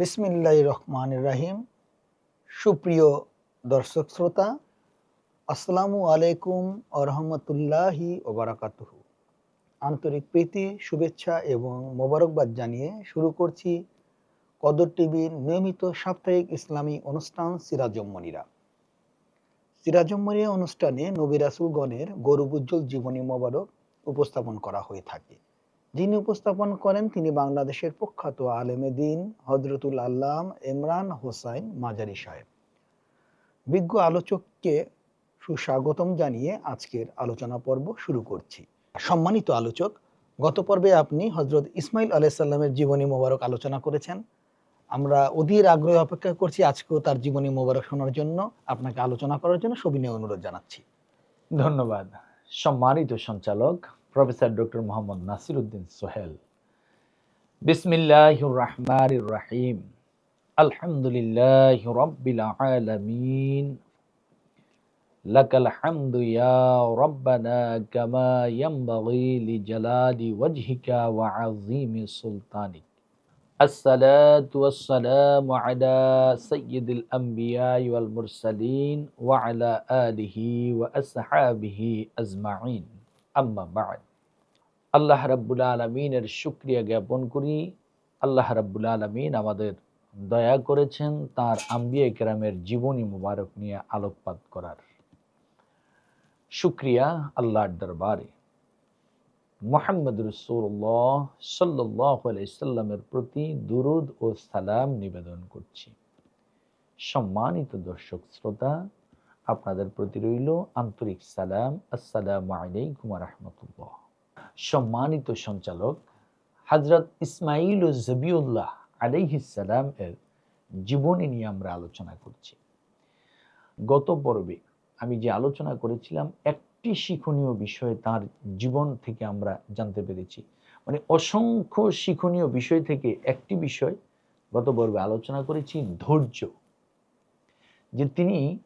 বিসমিল্লাহ রহমান রাহিম। সুপ্রিয় দর্শক শ্রোতা, আসসালামু আলাইকুম আরহামতুল্লাহি ওবরাকাতুহু আন্তরিক প্রীতি, শুভেচ্ছা এবং মোবারকবাদ জানিয়ে শুরু করছি কদর টিভির নিয়মিত সাপ্তাহিক ইসলামী অনুষ্ঠান সিরাজম্মনিরা সিরাজম্মনিয়া অনুষ্ঠানে নবী রাসুলগণের গৌরবোজ্জ্বল জীবনী মোবারক উপস্থাপন করা হয়ে থাকে। যিনি উপস্থাপন করেন, তিনি বাংলাদেশের প্রখ্যাত আলেমে দিন হজরতুল আল্লাম ইমরান হোসাইন মাজারি সাহেব। বিজ্ঞ আলোচককে সুস্বাগতম জানিয়ে আজকের আলোচনা পর্ব শুরু করছি। সম্মানিত আলোচক, গত পর্বে আপনি হজরত ইসমাইল আলাইসাল্লামের জীবনী মোবারক আলোচনা করেছেন। আমরা অধীর আগ্রহে অপেক্ষা করছি আজকেও তার জীবনী মোবারক শোনার জন্য। আপনাকে আলোচনা করার জন্য সবিনয় অনুরোধ জানাচ্ছি। ধন্যবাদ। সম্মানিত সঞ্চালক প্রফেসর ডক্টর মোহাম্মদ নাসির উদ্দিন সোহেল বিসমিল্লাহ রহমান রাহিম আলহামদুলিল্লাহ রব্বিল আলামিন لك الحمد يا ربنا كما ينبغي لجلال وجهك وعظيم سلطانك الصلاة والسلام على سيد الأنبياء والمرسلين وعلى آله وأصحابه أجمعين আম্মা বাদ আল্লাহ রাব্বুল আলমিনের শুক্রিয়া জ্ঞাপন করি। আল্লাহ রাব্বুল আলমিন আমাদের দয়া করেছেন তার আম্বিয়া কেরামের জীবনী মুবারক নিয়ে আলোকপাত করার। শুক্রিয়া আল্লাহর দরবারে। মোহাম্মদ রসুল্লাহ সাল্লাহ সাল্লামের প্রতি দুরুদ ও সালাম নিবেদন করছি। সম্মানিত দর্শক শ্রোতা, আপনাদের প্রতি রইল আন্তরিক সালাম। আসসালামু আলাইকুম রহমতুল্লাহ। সম্মানিত সঞ্চালক হজরত ইসমাইল জবিউল্লাহ আলাইহিসালাম এর জীবনী নিয়ে আমরা আলোচনা করছি। গত পর্বে আমি যে আলোচনা করেছিলাম, একটি শিক্ষণীয় বিষয় তার জীবন থেকে আমরা জানতে পেরেছি। মানে অসংখ্য শিক্ষণীয় বিষয় থেকে একটি বিষয় গত পর্বে আলোচনা করেছি, ধৈর্য। যে তিনি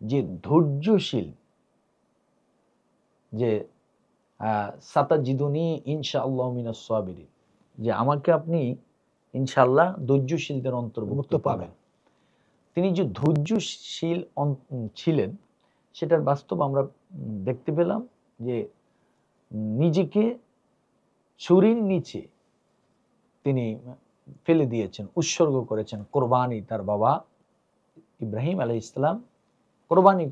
যে ধৈর্যশীল, যে সাতা জিদুনি ইনশা আল্লাহ মিনাসবির যে আমাকে আপনি ইনশাল্লাহ ধৈর্যশীলদের অন্তর্ভুক্ত পাবেন। তিনি যে ধৈর্যশীল ছিলেন সেটার বাস্তব আমরা দেখতে পেলাম যে নিজেকে ছুরির নিচে তিনি ফেলে দিয়েছেন উৎসর্গ করেছেন কোরবানি তার বাবা ইব্রাহিম আলাই ইসলাম কোরবানি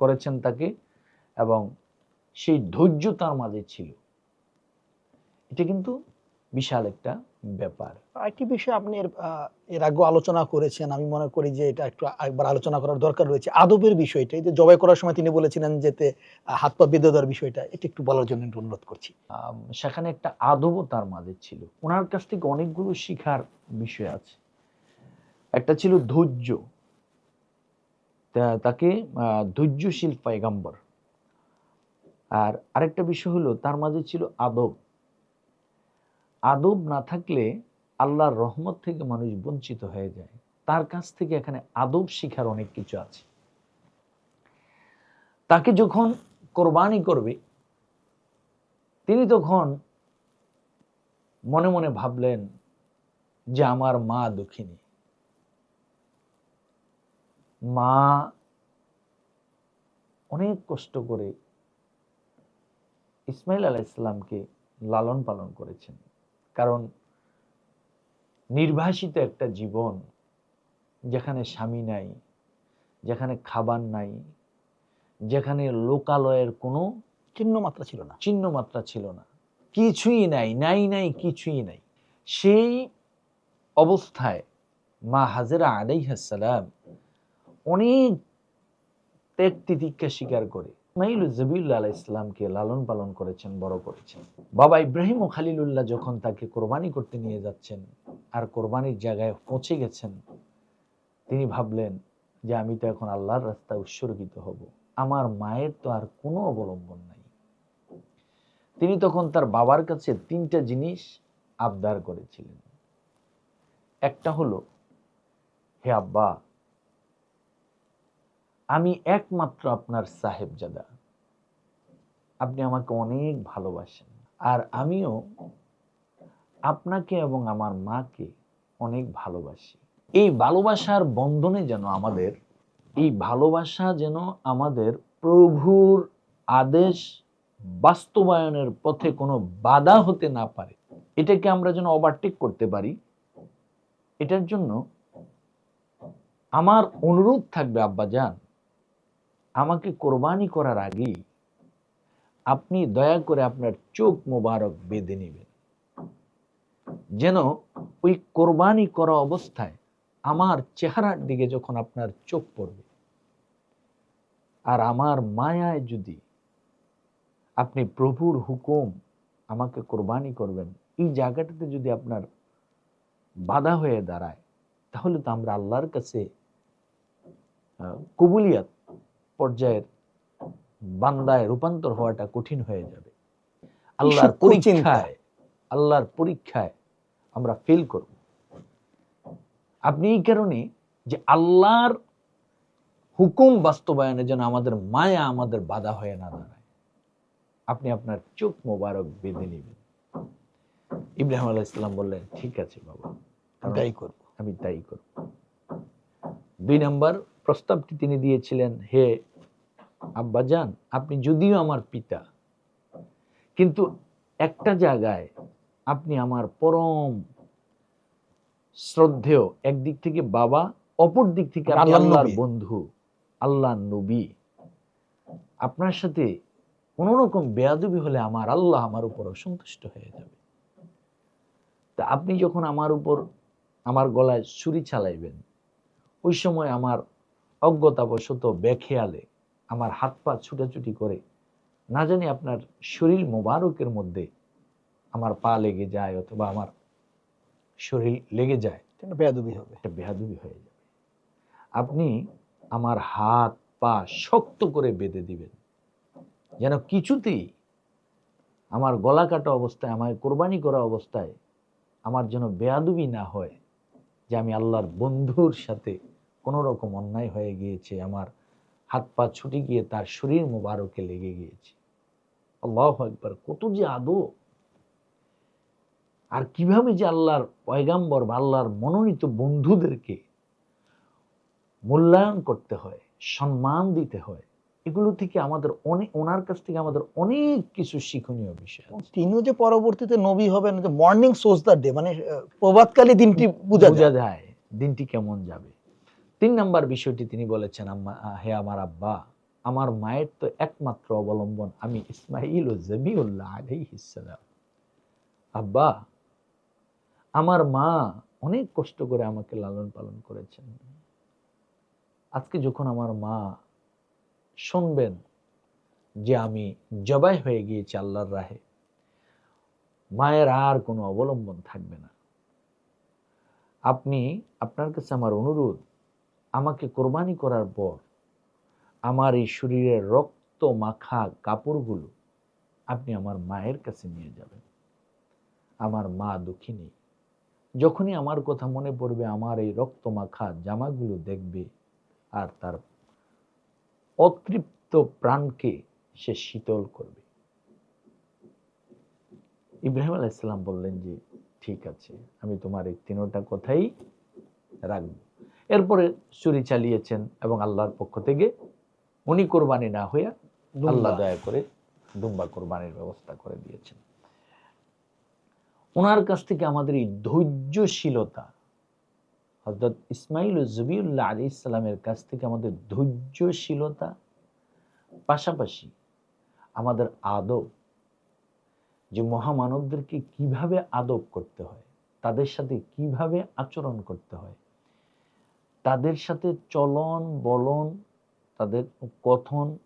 করেছেন তাকে এবং সেই ধৈর্য তার মাঝে ছিল। এটা কিন্তু বিশাল একটা ব্যাপার। একটি বিষয় আপনি এর এর আগে আলোচনা করেছেন আমি মনে করি যে এটা একটু একবার আলোচনা করার দরকার রয়েছে। আদবের বিষয়টা যে জবাই করার সময় তিনি বলেছিলেন যেতে হাত পা বেঁধে দেওয়ার বিষয়টা এটা একটু বলার জন্য একটু অনুরোধ করছি। সেখানে একটা আদবও তার মাঝে ছিল। ওনার কাছ থেকে অনেকগুলো শিখার বিষয় আছে। একটা ছিল ধৈর্য। তাকে ধৈর্যশীল পয়গাম্বর আর আরেকটা বিষয় হলো, তার মাঝে ছিল আদব। আদব না থাকলে আল্লাহর রহমত থেকে মানুষ বঞ্চিত হয়ে যায়। তার কাছ থেকে এখানে আদব শিখার অনেক কিছু আছে। তাকে যখন কোরবানি করবে, তিনি তখন মনে মনে ভাবলেন যে আমার মা দুঃখিনী। মা অনেক কষ্ট করে ইসমাইল আলাহ ইসলামকে লালন পালন করেছেন। কারণ নির্বাসিত একটা জীবন যেখানে স্বামী নাই যেখানে খাবার নাই যেখানে লোকালয়ের কোনো চিহ্ন মাত্রা ছিল না। চিহ্ন মাত্রা ছিল না। কিছুই নাই নাই নাই কিছুই নাই। সেই অবস্থায় মা হাজেরা আলাইহাসালাম অনেক ত্যাগ তিতিক্ষা স্বীকার করে। ইসমাইল জবিউল্লাহ আলাহ ইসলামকে লালন পালন করেছেন, বড় করেছেন। বাবা ইব্রাহিম ও খালিলুল্লাহ যখন তাকে কোরবানি করতে নিয়ে যাচ্ছেন আর কোরবানির জায়গায় পৌঁছে গেছেন, তিনি ভাবলেন যে আমি তো এখন আল্লাহর রাস্তায় উৎসর্গিত হব। আমার মায়ের তো আর কোনো অবলম্বন নাই। তিনি তখন তার বাবার কাছে তিনটা জিনিস আবদার করেছিলেন। একটা হলো, হে আব্বা আমি একমাত্র আপনার সাহেবজাদা। আপনি আমাকে অনেক ভালোবাসেন। আর আমিও আপনাকে এবং আমার মাকে অনেক ভালোবাসি। এই ভালোবাসার বন্ধনে যেন আমাদের, এই ভালোবাসা যেন আমাদের প্রভুর আদেশ বাস্তবায়নের পথে কোনো বাধা হতে না পারে। এটাকে আমরা যেন ওভারটেক করতে পারি। এটার জন্য আমার অনুরোধ থাকবে আব্বাজান আমাকে কোরবানি করার আগেই আপনি দয়া করে আপনার চোখ মোবারক বেঁধে নেবেন। যেন ওই কোরবানি করা অবস্থায় আমার চেহারার দিকে যখন আপনার চোখ পড়বে আর আমার মায়ায় যদি আপনি প্রভুর হুকুম আমাকে কোরবানি করবেন, এই জায়গাটাতে যদি আপনার বাধা হয়ে দাঁড়ায়, তাহলে তো আমরা আল্লাহর কাছে কবুলিয়াত পর্যায়ের বান্দায় রূপান্তর হওয়াটা কঠিন হয়ে যাবে। আল্লাহর। পরীক্ষায় আল্লাহর পরীক্ষায় আমরা ফেল করব। আপনি এই কারণে যে আল্লাহর হুকুম বাস্তবায়নে যেন আমাদের মায়া আমাদের বাধা হয়ে না দাঁড়ায় আপনি আপনার চোখ মোবারক বেঁধে নেবেন। ইব্রাহিম আলাহ ইসলাম বললেন ঠিক আছে বাবা তাই করব। আমি তাই করব। দুই নম্বর প্রস্তাবটি তিনি দিয়েছিলেন হে আব্বাজান আপনি যদিও আমার পিতা কিন্তু একটা জায়গায় আপনি আমার পরম শ্রদ্ধেয় একদিক থেকে বাবা অপর দিক থেকে আল্লাহর বন্ধু আল্লাহ নবী। আপনার সাথে কোন রকম বেয়াদবি হলে আমার আল্লাহ আমার উপর অসন্তুষ্ট হয়ে যাবে। তা আপনি যখন আমার উপর আমার গলায় ছুরি চালাইবেন ওই সময় আমার অজ্ঞতাবশত বেখেয়ালে আমার হাত পা ছুটাছুটি করে না জানি আপনার শরীর মোবারকের মধ্যে আমার পা লেগে যায় অথবা আমার শরীর লেগে যায় এটা বেয়াদবি হবে। একটা বেহাদুবি হয়ে যাবে। আপনি আমার হাত পা শক্ত করে বেঁধে দিবেন যেন কিছুতেই আমার গলা কাটা অবস্থায় আমায় কোরবানি করা অবস্থায় আমার যেন বেয়াদুবি না হয় যে আমি আল্লাহর বন্ধুর সাথে কোনো রকম অন্যায় হয়ে গিয়েছে আমার হাত পা ছুটে গিয়ে তার শরীর মোবারকে লেগে গিয়েছে। আল্লাহ একবার কত যে আদো আর কীভাবে যে আল্লাহর পয়গাম্বর বা আল্লাহর মনোনীত বন্ধুদেরকে মূল্যায়ন করতে হয় সম্মান দিতে হয় এগুলো থেকে আমাদের অনেক ওনার কাছ থেকে আমাদের অনেক কিছু শিক্ষণীয় বিষয়। তিনিও যে পরবর্তীতে নবী হবেন যে মর্নিং সোজ দ্য ডে মানে প্রভাতকালী দিনটি বোঝা যায় দিনটি কেমন যাবে। তিন নাম্বার বিষয়টি তিনি বলেছেন হে আমার আব্বা, আমার মায়ের তো একমাত্র অবলম্বন আমি ইসমাইল ও জবিউল্লাহ আব্বা, আমার মা অনেক কষ্ট করে আমাকে লালন পালন করেছেন। আজকে যখন আমার মা শুনবেন যে আমি জবাই হয়ে গিয়েছি আল্লাহর রাহে, মায়ের আর কোনো অবলম্বন থাকবে না। আপনি, আপনার কাছে আমার অনুরোধ আমাকে কোরবানি করার পর আমার এই শরীরের রক্ত মাখা কাপড়গুলো আপনি আমার মায়ের কাছে নিয়ে যাবেন। আমার মা দুঃখিনী, যখনই আমার কথা মনে পড়বে আমার এই রক্ত মাখা জামাগুলো দেখবে আর তার অতৃপ্ত প্রাণকে সে শীতল করবে। ইব্রাহিম আলাইসাল্লাম বললেন যে, ঠিক আছে, আমি তোমার এই তিনোটা কথাই রাখব। এরপরে চুরি চালিয়েছেন এবং আল্লাহর পক্ষ থেকে উনি কোরবানি না হইয়া আল্লাহ দয়া করে দুম্বা কোরবানির ব্যবস্থা করে দিয়েছেন। ওনার কাছ থেকে আমাদের এই ধৈর্যশীলতা হজরত ইসমাইল জবিউল্লাহ আলী ইসলামের কাছ থেকে আমাদের ধৈর্যশীলতা পাশাপাশি আমাদের আদব যে মহামানবদেরকে কীভাবে আদব করতে হয় তাদের সাথে কীভাবে আচরণ করতে হয় তাদের সাথে চলন, বলন, তাদের কথন,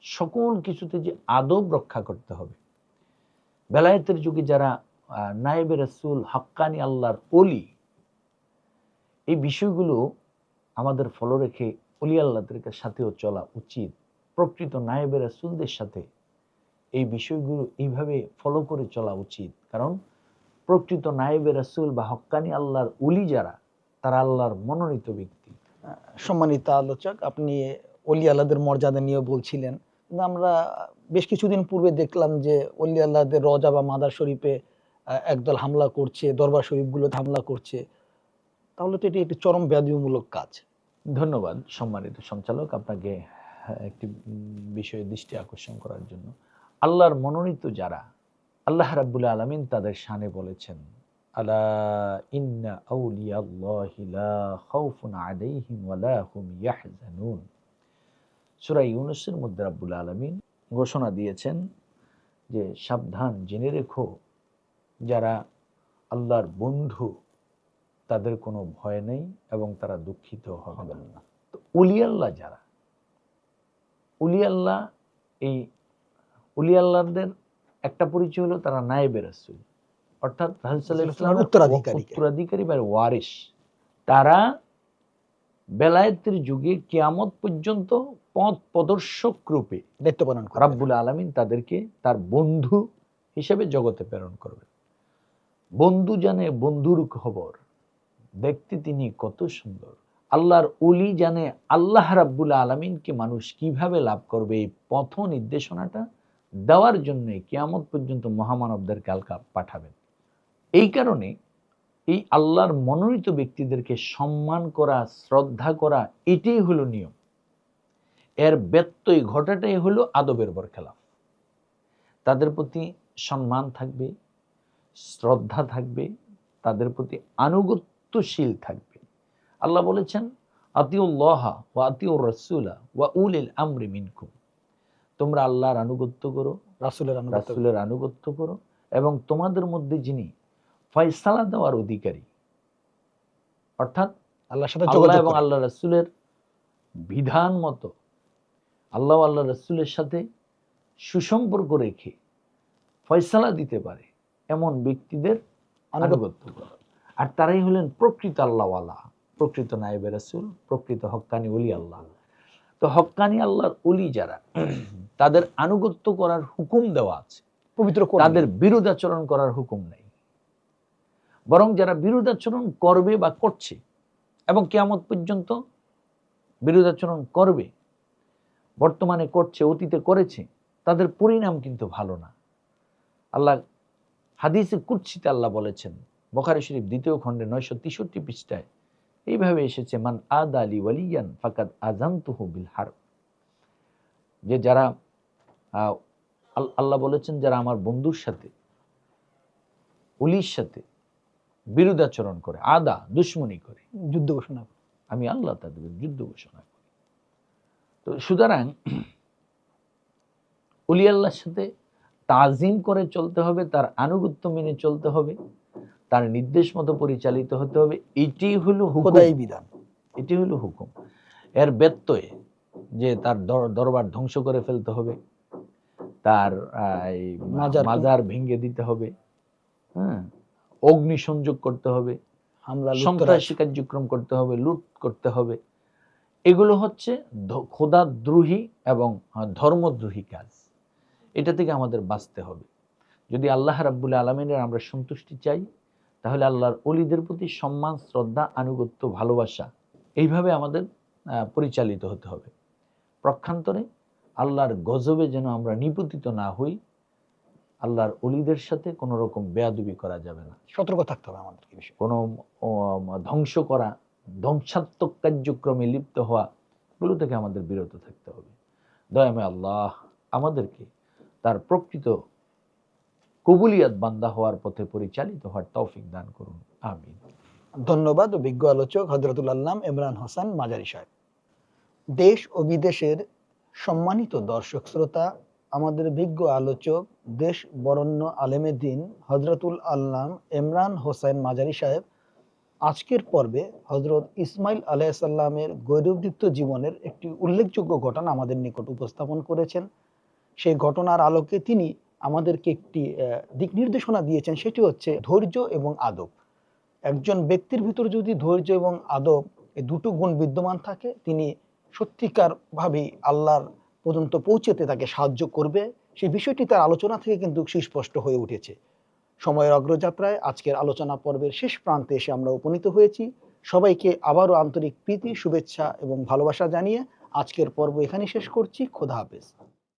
সকল কিছুতে যে আদব রক্ষা করতে হবে। বেলায়েতের যুগে যারা নায়েবে রসুল, হাক্কানি আল্লাহর অলি এই বিষয়গুলো আমাদের ফলো রেখে অলি আল্লাহদের সাথেও চলা উচিত। প্রকৃত নায়েবে রসুলদের সাথে এই বিষয়গুলো এইভাবে ফলো করে চলা উচিত। কারণ প্রকৃত নায়েবে রসুল বা হক্কানি আল্লাহর উলি যারা তারা আল্লাহর মনোনীত ব্যক্তি। সম্মানিত আলোচক আপনি অলি আল্লাহদের মর্যাদা নিয়ে বলছিলেন। আমরা বেশ কিছুদিন পূর্বে দেখলাম যে অলি আল্লাহদের রজা বা মাদার শরীফে একদল হামলা করছে দরবার শরীফগুলোতে হামলা করছে। তাহলে তো এটি একটি চরম ব্যাধিমূলক কাজ। ধন্যবাদ সম্মানিত সঞ্চালক আপনাকে একটি বিষয়ে দৃষ্টি আকর্ষণ করার জন্য। আল্লাহর মনোনীত যারা আল্লাহ রাব্বুল আলামিন তাদের শানে বলেছেন আলা ইন্না আউলিয়াল্লাহি লা খাউফুন আলাইহিম ওয়ালা হুম ইয়াহজানুন। সূরা ইউনূসের মধ্যে রাব্বুল আলামিন ঘোষণা দিয়েছেন যে সাবধান জেনে রেখো যারা আল্লাহর বন্ধু তাদের কোনো ভয় নেই এবং তারা দুঃখিত হবেন না। তো উলিয়াল্লাহ যারা উলিয়াল্লাহ এই উলিয়াল্লাহদের একটা পরিচয় হলো তারা নায়েবের রাসূল। অর্থাৎ উত্তরাধিকারী। উত্তরাধিকারী বা ওয়ারিস তারা বেলায়েতের যুগে কিয়ামত পর্যন্ত পথ প্রদর্শক রূপে দায়িত্ব পালন রাব্বুল আলামিন তাদেরকে তার বন্ধু হিসেবে জগতে প্রেরণ করবেন। বন্ধু জানে বন্ধুর খবর দেখতে তিনি কত সুন্দর। আল্লাহর উলি জানে আল্লাহ রাব্বুল আলামিনকে মানুষ কীভাবে লাভ করবে এই পথ নির্দেশনাটা দেওয়ার জন্য কিয়ামত পর্যন্ত মহামানবদের কালকা পাঠাবেন। এই কারণে এই আল্লাহর মনোনীত ব্যক্তিদেরকে সম্মান করা শ্রদ্ধা করা এটাই হলো নিয়ম। এর ব্যত্যয় ঘটাটাই হলো আদবের বরখেলাফ। তাদের প্রতি সম্মান থাকবে শ্রদ্ধা থাকবে তাদের প্রতি আনুগত্যশীল থাকবে। আল্লাহ বলেছেন আতিউল্লাহ ওয়া আতিউর রসুলা ওয়া উলিল আমরি মিনকুম। তোমরা আল্লাহর আনুগত্য করো রাসূলের রাসূলের আনুগত্য করো এবং তোমাদের মধ্যে যিনি ফয়সালা দেওয়ার অধিকারী। অর্থাৎ আল্লাহর সাথে আল্লাহ এবং আল্লাহ রসুলের বিধান মতো আল্লাহ আল্লাহ রসুলের সাথে সুসম্পর্ক রেখে ফয়সালা দিতে পারে এমন ব্যক্তিদের আনুগত্য আর তারাই হলেন প্রকৃত আল্লাহওয়ালা প্রকৃত নায়েবে রাসূল প্রকৃত হক্কানি উলি আল্লাহ। তো হক্কানি আল্লাহর উলি যারা তাদের আনুগত্য করার হুকুম দেওয়া আছে। পবিত্র তাদের বিরোধাচরণ করার হুকুম নেই। বরং যারা বিরোধাচরণ করবে বা করছে এবং কেয়ামত পর্যন্ত বিরোধাচরণ করবে, বর্তমানে করছে, অতীতে করেছে, তাদের পরিণাম কিন্তু ভালো না। আল্লাহ হাদিসে কুৎসিতে আল্লাহ বলেছেন, বখারি শরীফ দ্বিতীয় খণ্ডে নয়শো তেষট্টি পৃষ্ঠায়, এইভাবে এসেছে, মান আদ আলী ওয়ালিয়ান ফাকাদ আজান্তুহু বিল হার যে যারা আল্লাহ বলেছেন, যারা আমার বন্ধুর সাথে, উলির সাথে বিরুদ্ধাচরণ করে আদা দুশ্মনী করে। যুদ্ধ ঘোষণা করে। আমি আল্লাহ তাদের যুদ্ধ ঘোষণা করি। তো সুতরাং উলি আল্লাহর সাথে তাজিম করে চলতে হবে তার আনুগত্য মেনে চলতে হবে তার নির্দেশ মতো পরিচালিত হতে হবে। এটি হলো হুকুম। খোদাই বিধান। এটি হলো হুকুম। এর ব্যত্যয়ে যে তার দর- দরবার ধ্বংস করে ফেলতে হবে তার মাজার- মাজার ভেঙে দিতে হবে। হ্যাঁ। অগ্নি সংযোগ করতে হবে হামলা সন্ত্রাসী। কার্যক্রম করতে হবে লুট করতে হবে। এগুলো হচ্ছে ধ- খোদাদ্রোহী এবং ধর্মদ্রোহী কাজ। এটা থেকে আমাদের বাঁচতে হবে। যদি আল্লাহ রাব্বুল আলমিনের আমরা সন্তুষ্টি চাই তাহলে আল্লাহর অলিদের প্রতি সম্মান শ্রদ্ধা আনুগত্য ভালোবাসা এইভাবে আমাদের পরিচালিত হতে হবে। প্রক্ষান্তরে আল্লাহর গজবে যেন আমরা নিপতিত না হই আল্লাহর অলিদের সাথে কোনো রকম বেয়াদবি করা যাবে না। সতর্ক থাকতে হবে আমাদের বিষয়ে। কোনো ধ্বংস করা ধ্বংসাত্মক কার্যক্রমে লিপ্ত হওয়া এগুলো থেকে আমাদের বিরত থাকতে হবে। দয়াময় আল্লাহ আমাদেরকে তার প্রকৃত কবুলিয়াত বান্দা হওয়ার পথে পরিচালিত হওয়ার তৌফিক দান করুন। আমিন। ধন্যবাদ অভিজ্ঞ আলোচক হজরতুল আল্লাম ইমরান হোসেন মাজারি সাহেব। দেশ ও বিদেশের সম্মানিত দর্শক শ্রোতা আমাদের বিজ্ঞ আলোচক, দেশ বরণ্য আলেমে দিন, হজরতুল আল্লাম ইমরান হোসেন মাজারি সাহেব, আজকের পর্বে হজরত ইসমাইল আলাইসাল্লামের গৌরবদীপ্ত জীবনের একটি উল্লেখযোগ্য ঘটনা আমাদের নিকট উপস্থাপন করেছেন। সেই ঘটনার আলোকে তিনি আমাদেরকে একটি দিক নির্দেশনা দিয়েছেন, সেটি হচ্ছে ধৈর্য এবং আদব। একজন ব্যক্তির ভিতর যদি ধৈর্য এবং আদব এই দুটো গুণ বিদ্যমান থাকে, তিনি সত্যিকারভাবেই আল্লাহর পর্যন্ত পৌঁছতে তাকে সাহায্য করবে, সেই বিষয়টি তার আলোচনা থেকে কিন্তু সুস্পষ্ট হয়ে উঠেছে। সময়ের অগ্রযাত্রায় আজকের আলোচনা পর্বের শেষ প্রান্তে এসে আমরা উপনীত হয়েছি। সবাইকে আবারও আন্তরিক প্রীতি, শুভেচ্ছা এবং ভালোবাসা জানিয়ে আজকের পর্ব এখানে শেষ করছি। খোদা হাফেজ।